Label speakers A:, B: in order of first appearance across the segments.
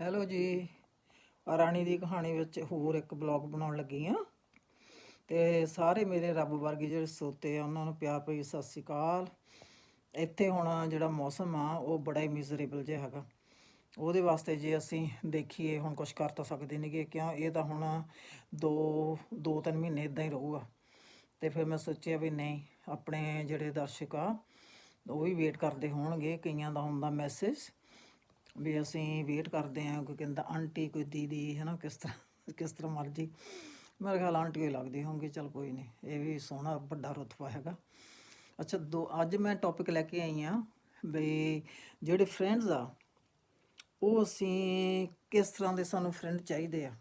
A: Hello ਜੀ। ਰਾਣੀ ਦੀ ਕਹਾਣੀ ਵਿੱਚ ਹੋਰ ਇੱਕ ਬਲੌਗ ਬਣਾਉਣ ਲੱਗੀ ਆ ਤੇ ਸਾਰੇ ਮੇਰੇ ਰੱਬ ਵਰਗੇ ਜਿਹੜੇ ਸੋਤੇ ਆ, ਉਹਨਾਂ ਨੂੰ ਪਿਆਰ ਭਰੀ ਸਤਿ ਸ੍ਰੀ ਅਕਾਲ। ਇੱਥੇ ਹੁਣ ਜਿਹੜਾ ਮੌਸਮ ਆ, ਉਹ ਬੜਾ ਹੀ ਮਿਜ਼ਰੇਬਲ ਜਿਹਾ ਹੈਗਾ। ਉਹਦੇ ਵਾਸਤੇ ਜੇ ਅਸੀਂ ਦੇਖੀਏ, ਹੁਣ ਕੁਝ ਕਰ ਤਾਂ ਸਕਦੇ ਨਹੀਂਗੇ ਕਿਉਂ? ਇਹ ਤਾਂ ਹੁਣ ਦੋ ਦੋ ਤਿੰਨ ਮਹੀਨੇ ਇਦਾਂ ਹੀ ਰਹੂਗਾ। ਤੇ ਫਿਰ ਮੈਂ ਸੋਚਿਆ ਵੀ ਨਹੀਂ, ਆਪਣੇ ਜਿਹੜੇ ਦਰਸ਼ਕ ਆ, ਉਹ ਵੀ ਵੇਟ ਕਰਦੇ ਹੋਣਗੇ, ਕਈਆਂ ਦਾ ਹੁੰਦਾ ਮੈਸੇਜ ਵੀ ਅਸੀਂ ਵੇਟ ਕਰਦੇ ਹਾਂ, ਕੋਈ ਕਹਿੰਦਾ ਆਂਟੀ, ਕੋਈ ਦੀਦੀ ਹੈ ਨਾ ਕਿਸ ਤਰ੍ਹਾਂ ਕਿਸ ਤਰ੍ਹਾਂ ਮਰਜ਼ੀ। ਮੇਰੇ ਖਿਆਲ ਆਂਟੀ ਹੀ ਲੱਗਦੀ ਹੋਊਗੀ ਚਲ ਕੋਈ ਨਹੀਂ ਇਹ ਵੀ ਸੋਹਣਾ ਵੱਡਾ ਰੁਤਬਾ ਹੈਗਾ। ਅੱਛਾ, ਦੋ, ਅੱਜ ਮੈਂ ਟੌਪਿਕ ਲੈ ਕੇ ਆਈ ਆ ਵੀ ਜਿਹੜੇ ਫਰੈਂਡਸ ਆ, ਉਹ ਅਸੀਂ ਕਿਸ ਤਰ੍ਹਾਂ ਦੇ ਸਾਨੂੰ ਫਰੈਂਡ ਚਾਹੀਦੇ ਆ।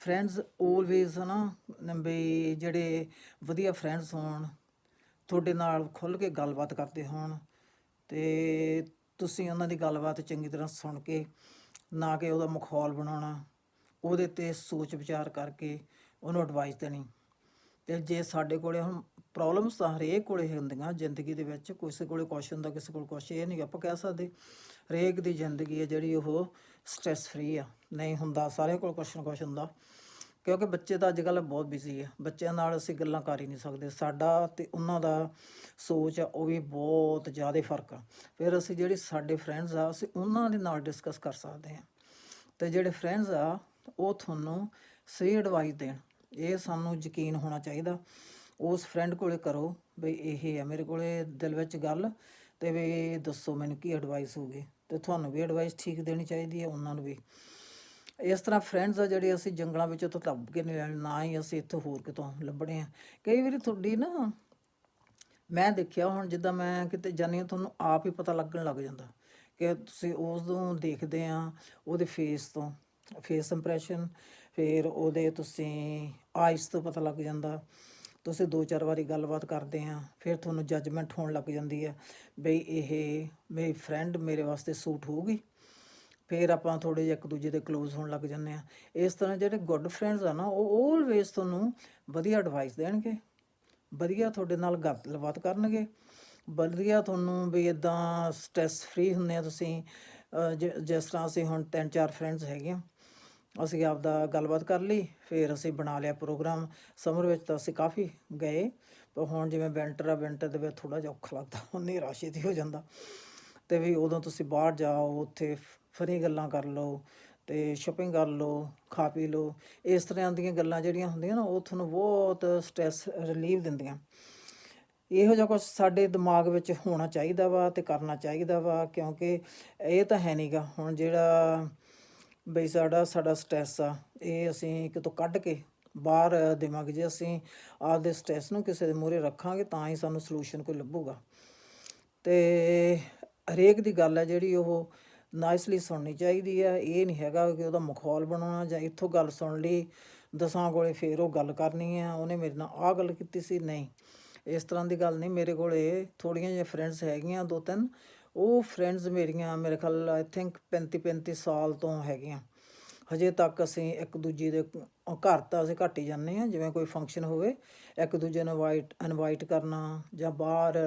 A: ਫਰੈਂਡਸ ਆਲਵੇਜ਼ ਹਨਾ ਬਈ ਜਿਹੜੇ ਵਧੀਆ ਫਰੈਂਡਸ ਹੋਣ, ਤੁਹਾਡੇ ਨਾਲ ਖੁੱਲ ਕੇ ਗੱਲਬਾਤ ਕਰਦੇ ਹੋਣ, ਤੇ ਤੁਸੀਂ ਉਹਨਾਂ ਦੀ ਗੱਲਬਾਤ ਚੰਗੀ ਤਰ੍ਹਾਂ ਸੁਣ ਕੇ, ਨਾ ਕਿ ਉਹਦਾ ਮਖੌਲ ਬਣਾਉਣਾ, ਉਹਦੇ ਤੇ ਸੋਚ ਵਿਚਾਰ ਕਰਕੇ ਉਹਨੂੰ ਐਡਵਾਈਸ ਦੇਣੀ। ਤੇ ਜੇ ਸਾਡੇ ਕੋਲੇ ਹੁਣ ਪ੍ਰੋਬਲਮਸ ਤਾਂ ਹਰੇਕ ਕੋਲੇ ਹੁੰਦੀਆਂ ਜ਼ਿੰਦਗੀ ਦੇ ਵਿੱਚ, ਕਿਸੇ ਕੋਲੇ ਕੁਛ ਹੁੰਦਾ, ਕਿਸੇ ਕੋਲ ਕੁਛ ਇਹ ਨਹੀਂ ਆਪਾਂ ਕਹਿ ਸਕਦੇ। ਹਰੇਕ ਦੀ ਜ਼ਿੰਦਗੀ ਹੈ ਜਿਹੜੀ ਉਹ ਸਟ੍ਰੈਸ ਫਰੀ ਆ। ਨਹੀਂ ਹੁੰਦਾ, ਸਾਰਿਆਂ ਕੋਲ ਕੁਛ ਨਾ ਕੁਛ ਹੁੰਦਾ। ਕਿਉਂਕਿ ਬੱਚੇ ਤਾਂ ਅੱਜ ਕੱਲ੍ਹ ਬਹੁਤ ਬਿਜ਼ੀ ਆ। ਬੱਚਿਆਂ ਨਾਲ ਅਸੀਂ ਗੱਲਾਂ ਕਰ ਹੀ ਨਹੀਂ ਸਕਦੇ। ਸਾਡਾ ਤੇ ਉਹਨਾਂ ਦਾ ਸੋਚ ਆ, ਉਹ ਵੀ ਬਹੁਤ ਜ਼ਿਆਦਾ ਫ਼ਰਕ ਆ। ਫਿਰ ਅਸੀਂ ਜਿਹੜੇ ਸਾਡੇ ਫਰੈਂਡਸ ਆ, ਅਸੀਂ ਉਹਨਾਂ ਦੇ ਨਾਲ ਡਿਸਕਸ ਕਰ ਸਕਦੇ ਹਾਂ। ਤੇ ਜਿਹੜੇ ਫਰੈਂਡਸ ਆ, ਉਹ ਤੁਹਾਨੂੰ ਸਹੀ ਐਡਵਾਈਸ ਦੇਣ। ਇਹ ਸਾਨੂੰ ਯਕੀਨ ਹੋਣਾ ਚਾਹੀਦਾ। ਉਸ ਫਰੈਂਡ ਕੋਲੇ ਕਰੋ ਬਈ ਇਹ ਆ, ਮੇਰੇ ਕੋਲੇ ਦਿਲ ਵਿੱਚ ਗੱਲ ਤੇ ਵੀ ਦੱਸੋ ਮੈਨੂੰ ਕੀ ਐਡਵਾਈਸ ਹੋਊਗੀ। ਤੇ ਤੁਹਾਨੂੰ ਵੀ ਐਡਵਾਈਸ ਠੀਕ ਦੇਣੀ ਚਾਹੀਦੀ ਹੈ ਉਹਨਾਂ ਨੂੰ ਵੀ। ਇਸ ਤਰ੍ਹਾਂ ਫਰੈਂਡਸ ਆ ਜਿਹੜੇ ਅਸੀਂ ਜੰਗਲਾਂ ਵਿੱਚੋਂ ਤਾਂ ਲੱਭ ਕੇ ਨਹੀਂ ਲੈਣੇ ਨਾ ਹੀ ਅਸੀਂ ਇੱਥੋਂ ਹੋਰ ਕਿਤੋਂ ਲੱਭਣੇ ਆ। ਕਈ ਵਾਰੀ ਤੁਹਾਡੀ ਨਾ, ਮੈਂ ਦੇਖਿਆ ਹੁਣ ਜਿੱਦਾਂ ਮੈਂ ਕਿਤੇ ਜਾਂਦੀ ਹਾਂ, ਤੁਹਾਨੂੰ ਆਪ ਹੀ ਪਤਾ ਲੱਗਣ ਲੱਗ ਜਾਂਦਾ ਕਿ ਤੁਸੀਂ ਉਸ ਨੂੰ ਦੇਖਦੇ ਆ, ਉਹਦੇ ਫੇਸ ਤੋਂ ਫੇਸ ਇੰਪ੍ਰੈਸ਼ਨ ਫਿਰ ਉਹਦੇ ਤੁਸੀਂ ਆਈਸ ਤੋਂ ਪਤਾ ਲੱਗ ਜਾਂਦਾ, ਤੁਸੀਂ ਦੋ ਚਾਰ ਵਾਰੀ ਗੱਲਬਾਤ ਕਰਦੇ ਆ, ਫਿਰ ਤੁਹਾਨੂੰ ਜੱਜਮੈਂਟ ਹੋਣ ਲੱਗ ਜਾਂਦੀ ਹੈ ਬਈ ਇਹ ਮੇਰੀ ਫਰੈਂਡ ਮੇਰੇ ਵਾਸਤੇ ਸੂਟ ਹੋਊਗੀ। ਫਿਰ ਆਪਾਂ ਥੋੜੇ ਜਿਹਾ ਇੱਕ ਦੂਜੇ ਦੇ ক্লোਜ਼ ਹੋਣ ਲੱਗ ਜੰਨੇ ਆ ਇਸ ਤਰ੍ਹਾਂ ਜਿਹੜੇ ਗੁੱਡ ਫਰੈਂਡਸ ਆ ਨਾ, ਉਹ ਆਲਵੇਸ ਤੁਹਾਨੂੰ ਵਧੀਆ ਐਡਵਾਈਸ ਦੇਣਗੇ। ਵਧੀਆ ਤੁਹਾਡੇ ਨਾਲ ਗੱਲਬਾਤ ਕਰਨਗੇ। ਵਧੀਆ ਤੁਹਾਨੂੰ ਵੀ ਇਦਾਂ ਸਟ੍ਰੈਸ ਫ੍ਰੀ ਹੁੰਦੇ ਆ ਤੁਸੀਂ। ਅਹ ਜਿਸ ਤਰ੍ਹਾਂ ਅਸੀਂ ਹੁਣ ਤਿੰਨ ਚਾਰ ਫਰੈਂਡਸ ਹੈਗੇ ਆ ਅਸੀਂ ਆਪਦਾ ਗੱਲਬਾਤ ਕਰ ਲਈ, ਫਿਰ ਅਸੀਂ ਬਣਾ ਲਿਆ ਪ੍ਰੋਗਰਾਮ ਸਮਰ ਵਿੱਚ ਤਾਂ ਅਸੀਂ ਕਾਫੀ ਗਏ, ਪਰ ਹੁਣ ਜਿਵੇਂ ਵਿੰਟਰ ਆ ਵਿੰਟਰ ਦੇ ਵਿੱਚ ਥੋੜਾ ਜਿਹਾ ਔਖਾ ਲੱਗਦਾ ਹਨੇਰਾ ਛੇਤੀ ਹੋ ਜਾਂਦਾ। ਤੇ ਵੀ ਉਦੋਂ ਤੁਸੀਂ ਬਾਹਰ ਜਾਓ, ਉੱਥੇ ਫਰੀ ਗੱਲਾਂ ਕਰ ਲਓ ਤੇ ਸ਼ਾਪਿੰਗ ਕਰ ਲਓ, ਖਾ ਪੀ ਲਓ, ਇਸ ਤਰ੍ਹਾਂ ਦੀਆਂ ਗੱਲਾਂ ਜਿਹੜੀਆਂ ਹੁੰਦੀਆਂ ਨਾ, ਉਹ ਤੁਹਾਨੂੰ ਬਹੁਤ ਸਟ੍ਰੈਸ ਰਿਲੀਵ ਦਿੰਦੀਆਂ। ਇਹੋ ਜਿਹਾ ਕੁਝ ਸਾਡੇ ਦਿਮਾਗ ਵਿੱਚ ਹੋਣਾ ਚਾਹੀਦਾ ਵਾ ਤੇ ਕਰਨਾ ਚਾਹੀਦਾ ਵਾ, ਕਿਉਂਕਿ ਇਹ ਤਾਂ ਹੈ ਨਹੀਂਗਾ ਹੁਣ ਜਿਹੜਾ ਬਈ ਸਾਡਾ ਸਾਡਾ ਸਟ੍ਰੈਸ ਆ, ਇਹ ਅਸੀਂ ਕਿਤੋਂ ਕੱਢ ਕੇ ਬਾਹਰ ਦੇਵਾਂਗੇ, ਜੇ ਅਸੀਂ ਆਪਦੇ ਸਟ੍ਰੈਸ ਨੂੰ ਕਿਸੇ ਦੇ ਮੂਹਰੇ ਰੱਖਾਂਗੇ, ਤਾਂ ਹੀ ਸਾਨੂੰ ਸੋਲੂਸ਼ਨ ਕੋਈ ਲੱਭੂਗਾ। ਤੇ ਹਰੇਕ ਦੀ ਗੱਲ ਹੈ ਜਿਹੜੀ ਉਹ ਨਾਈਸਲੀ ਸੁਣਨੀ ਚਾਹੀਦੀ ਹੈ। ਇਹ ਨਹੀਂ ਹੈਗਾ ਕਿ ਉਹਦਾ ਮਖੌਲ ਬਣਾਉਣਾ ਜਾਂ ਇੱਥੋਂ ਗੱਲ ਸੁਣ ਲਈ, ਦਸਾਂ ਕੋਲੇ ਫੇਰ ਉਹ ਗੱਲ ਕਰਨੀ ਹੈ, ਉਹਨੇ ਮੇਰੇ ਨਾਲ ਆਹ ਗੱਲ ਕੀਤੀ ਸੀ। ਨਹੀਂ, ਇਸ ਤਰ੍ਹਾਂ ਦੀ ਗੱਲ ਨਹੀਂ। ਮੇਰੇ ਕੋਲੇ ਥੋੜੀਆਂ ਜਿਹੀਆਂ ਫਰੈਂਡਸ ਹੈਗੀਆਂ, ਦੋ ਤਿੰਨ। ਉਹ ਫਰੈਂਡਸ ਮੇਰੀਆਂ ਮੇਰੇ ਖਿਆਲ ਆਈ ਥਿੰਕ 35 35 ਸਾਲ ਤੋਂ ਹੈਗੀਆਂ। ਹਜੇ ਤੱਕ ਅਸੀਂ ਇੱਕ ਦੂਜੇ ਦੇ ਘਰ ਤਾਂ ਅਸੀਂ ਘੱਟ ਹੀ ਜਾਂਦੇ ਹਾਂ। ਜਿਵੇਂ ਕੋਈ ਫੰਕਸ਼ਨ ਹੋਵੇ, ਇੱਕ ਦੂਜੇ ਨੂੰ ਇਨਵਾਈਟ ਇਨਵਾਈਟ ਕਰਨਾ ਜਾਂ ਬਾਹਰ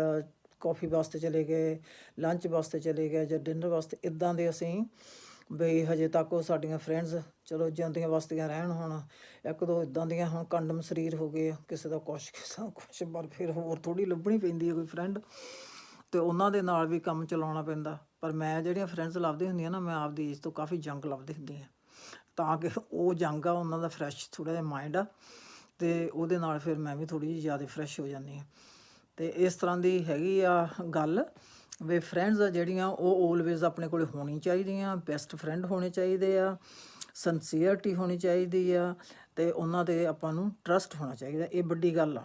A: ਕਾਫੀ ਵਾਸਤੇ ਚਲੇ ਗਏ ਲੰਚ ਵਾਸਤੇ ਚਲੇ ਗਏ ਜਾਂ ਡਿਨਰ ਵਾਸਤੇ ਇਦਾਂ ਦੇ ਅਸੀਂ ਬਈ ਹਜੇ ਤੱਕ ਉਹ ਸਾਡੀਆਂ ਫਰੈਂਡਸ ਚਲੋ ਜਾਂਦੀਆਂ ਵਸਤੀਆਂ ਰਹਿਣ ਹੁਣ, ਇੱਕ ਦੋ ਇਦਾਂ ਦੀਆਂ ਹੁਣ ਕੰਡਮ ਸਰੀਰ ਹੋ ਗਏ ਕਿਸੇ ਦਾ ਕੁਛ, ਕਿਸੇ ਦਾ ਕੁਛ, ਪਰ ਫਿਰ ਹੋਰ ਥੋੜੀ ਲੱਭਣੀ ਪੈਂਦੀ ਹੈ ਕੋਈ ਫਰੈਂਡ ਤੇ ਉਹਨਾਂ ਦੇ ਨਾਲ ਵੀ ਕੰਮ ਚਲਾਉਣਾ ਪੈਂਦਾ। ਪਰ ਮੈਂ ਜਿਹੜੀਆਂ ਫਰੈਂਡਸ ਲੱਭਦੀ ਹੁੰਦੀਆਂ ਨਾ, ਮੈਂ ਆਪਦੀ ਏਜ ਤੋਂ ਕਾਫੀ ਜੰਗ ਲੱਭਦੀ ਹੁੰਦੀ ਹਾਂ। ਤਾਂ ਕਿ ਉਹ ਜੰਗ ਆ, ਉਹਨਾਂ ਦਾ ਫਰੈਸ਼ ਥੋੜਾ ਜਿਹਾ ਮਾਈਂਡ ਆ ਤੇ ਉਹਦੇ ਨਾਲ ਫਿਰ ਮੈਂ ਵੀ ਥੋੜੀ ਜਿਹੀ ਜ਼ਿਆਦਾ ਫਰੈਸ਼ ਹੋ ਜਾਂਦੀ ਹਾਂ। ਤੇ ਇਸ ਤਰ੍ਹਾਂ ਦੀ ਹੈਗੀ ਆ ਗੱਲ ਵੀ ਫਰੈਂਡਸ ਆ ਜਿਹੜੀਆਂ, ਉਹ ਆਲਵੇਜ਼ ਆਪਣੇ ਕੋਲੇ ਹੋਣੀ ਚਾਹੀਦੀਆਂ ਬੈਸਟ ਫਰੈਂਡ ਹੋਣੇ ਚਾਹੀਦੇ ਆ ਸਿੰਸੀਅਰਟੀ ਹੋਣੀ ਚਾਹੀਦੀ ਆ, ਤੇ ਉਹਨਾਂ ਤੇ ਆਪਾਂ ਨੂੰ ਟਰਸਟ ਹੋਣਾ ਚਾਹੀਦਾ। ਇਹ ਵੱਡੀ ਗੱਲ ਆ।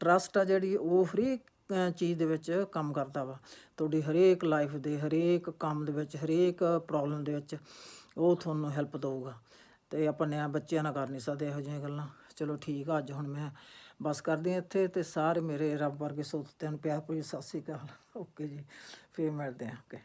A: ਟਰਸਟ ਆ ਜਿਹੜੀ, ਉਹ ਹਰੇਕ ਚੀਜ਼ ਦੇ ਵਿੱਚ ਕੰਮ ਕਰਦਾ ਵਾ। ਤੁਹਾਡੀ ਹਰੇਕ ਲਾਈਫ ਦੇ ਹਰੇਕ ਕੰਮ ਦੇ ਵਿੱਚ, ਹਰੇਕ ਪ੍ਰੋਬਲਮ ਦੇ ਵਿੱਚ ਉਹ ਤੁਹਾਨੂੰ ਹੈਲਪ ਦਊਗਾ। ਤੇ ਆਪਾਂ ਨਿਆ ਬੱਚਿਆਂ ਨਾਲ ਕਰ ਨਹੀਂ ਸਕਦੇ ਇਹੋ ਜਿਹੀਆਂ ਗੱਲਾਂ। ਚਲੋ ਠੀਕ ਆ, ਅੱਜ ਹੁਣ ਮੈਂ ਬਸ ਕਰਦੀ ਹਾਂ ਇੱਥੇ ਤੇ ਸਾਰੇ ਮੇਰੇ ਰੱਬ ਵਰਗੇ ਸੋਤਿਆਂ ਨੂੰ ਪਿਆਰ ਭਰੀ ਸਤਿ ਸ੍ਰੀ ਅਕਾਲ। ਓਕੇ ਜੀ, ਫੇਰ ਮਿਲਦੇ ਹਾਂ। ਓਕੇ